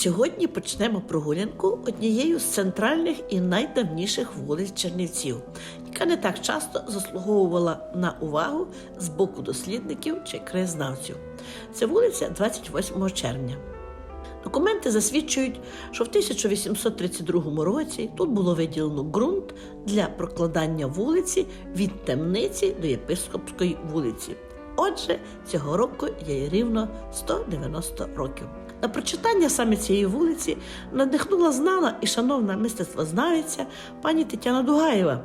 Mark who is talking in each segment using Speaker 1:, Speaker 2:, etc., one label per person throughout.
Speaker 1: сьогодні почнемо прогулянку однією з центральних і найдавніших вулиць Чернівців, яка не так часто заслуговувала на увагу з боку дослідників чи краєзнавців. Це вулиця 28 червня. Документи засвідчують, що в 1832 році тут було виділено ґрунт для прокладання вулиці від темниці до єпископської вулиці. Отже, цього року їй рівно 190 років. На прочитання саме цієї вулиці надихнула знала і шановна мистецтвознавиця пані Тетяна Дугаєва,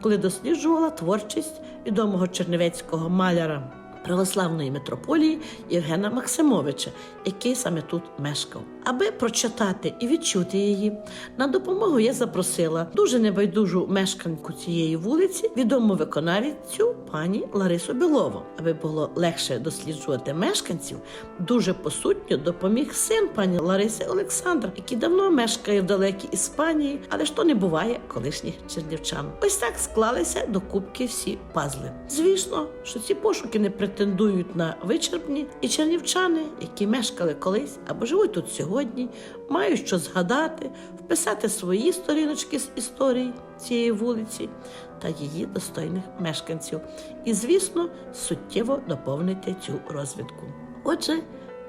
Speaker 1: коли досліджувала творчість відомого чернівецького маляра православної митрополії Євгена Максимовича, який саме тут мешкав. Аби прочитати і відчути її, на допомогу я запросила дуже небайдужу мешканку цієї вулиці, відому виконавицю пані Ларису Білову. Аби було легше досліджувати мешканців, дуже посутньо допоміг син пані Лариси Олександр, який давно мешкає в далекій Іспанії, але ж то не буває колишніх чернівчан. Ось так склалися до кубки всі пазли. Звісно, що ці пошуки не претендують на вичерпні, і чернівчани, які мешкали колись або живуть тут сьогодні, мають що згадати, вписати свої сторіночки з історії цієї вулиці та її достойних мешканців, і, звісно, суттєво доповнити цю розвідку. Отже,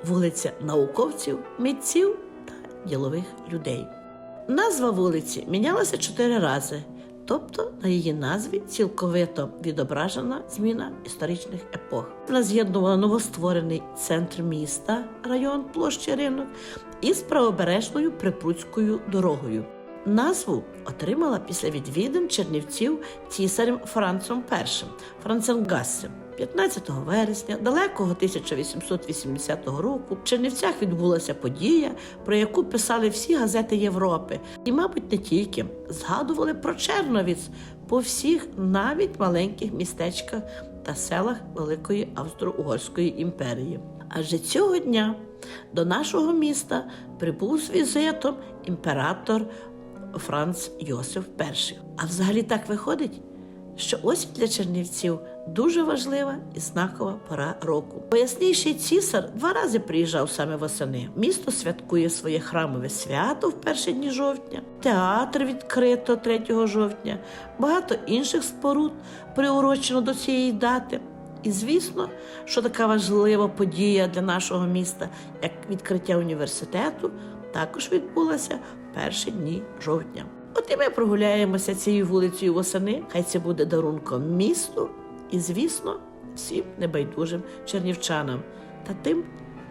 Speaker 1: вулиця науковців, митців та ділових людей. Назва вулиці мінялася чотири рази. Тобто на її назві цілковито відображена зміна історичних епох. Вона з'єднувала новостворений центр міста, район площі ринок, із правобережною Припруцькою дорогою. Назву отримала після відвідин Чернівців цісарем Францом І Франценгассем. 15 вересня далекого 1880 року в Чернівцях відбулася подія, про яку писали всі газети Європи, і, мабуть, не тільки згадували про Черновіць по всіх навіть маленьких містечках та селах Великої Австро-Угорської імперії. Адже цього дня до нашого міста прибув з візитом імператор Франц Йосиф І. А взагалі так виходить, що осінь для чернівців дуже важлива і знакова пора року. Поясніший цісар два рази приїжджав саме восени. Місто святкує своє храмове свято в перші дні жовтня, театр відкрито 3 жовтня, багато інших споруд приурочено до цієї дати. І звісно, що така важлива подія для нашого міста, як відкриття університету, також відбулася перші дні жовтня. От і ми прогуляємося цією вулицею восени. Хай це буде дарунком місту і, звісно, всім небайдужим чернівчанам та тим,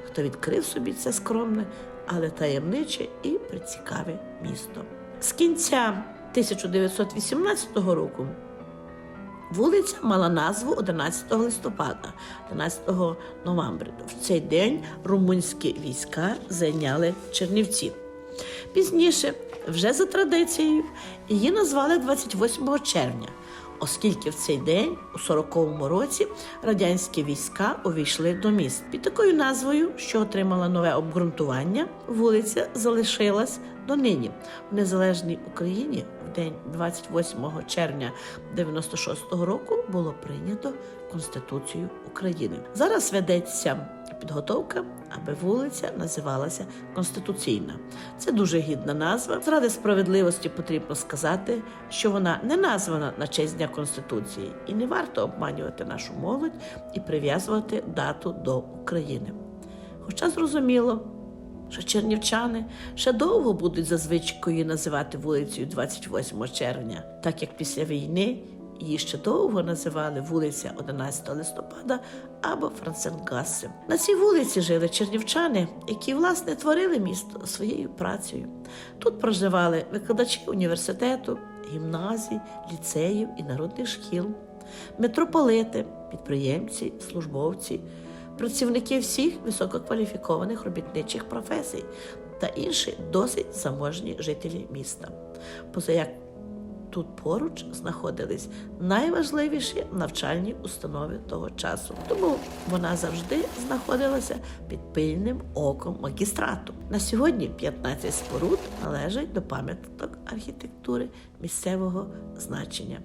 Speaker 1: хто відкрив собі це скромне, але таємниче і прицікаве місто. З кінця 1918 року Вулиця мала назву 11 листопада, 11 новембря. В цей день румунські війська зайняли Чернівці. Пізніше, вже за традицією, її назвали 28 червня, оскільки в цей день, у 40-му році, радянські війська увійшли до міст. Під такою назвою, що отримала нове обґрунтування, вулиця залишилась донині в незалежній Україні. В день 28 червня 96-го року було прийнято Конституцію України. Зараз ведеться підготовка, аби вулиця називалася Конституційна. Це дуже гідна назва. Заради справедливості потрібно сказати, що вона не названа на честь Дня Конституції, і не варто обманювати нашу молодь і прив'язувати дату до України. Хоча зрозуміло, що чернівчани ще довго будуть за називати вулицею 28 червня, так як після війни її ще довго називали вулиця 11 листопада або Франценгассе. На цій вулиці жили чернівчани, які власне творили місто своєю працею. Тут проживали викладачі університету, гімназій, ліцеїв і народних шкіл, митрополити, підприємці, службовці працівники всіх висококваліфікованих робітничих професій та інші досить заможні жителі міста. Поза як тут поруч знаходились найважливіші навчальні установи того часу, тому вона завжди знаходилася під пильним оком магістрату. На сьогодні 15 споруд належать до пам'яток архітектури місцевого значення.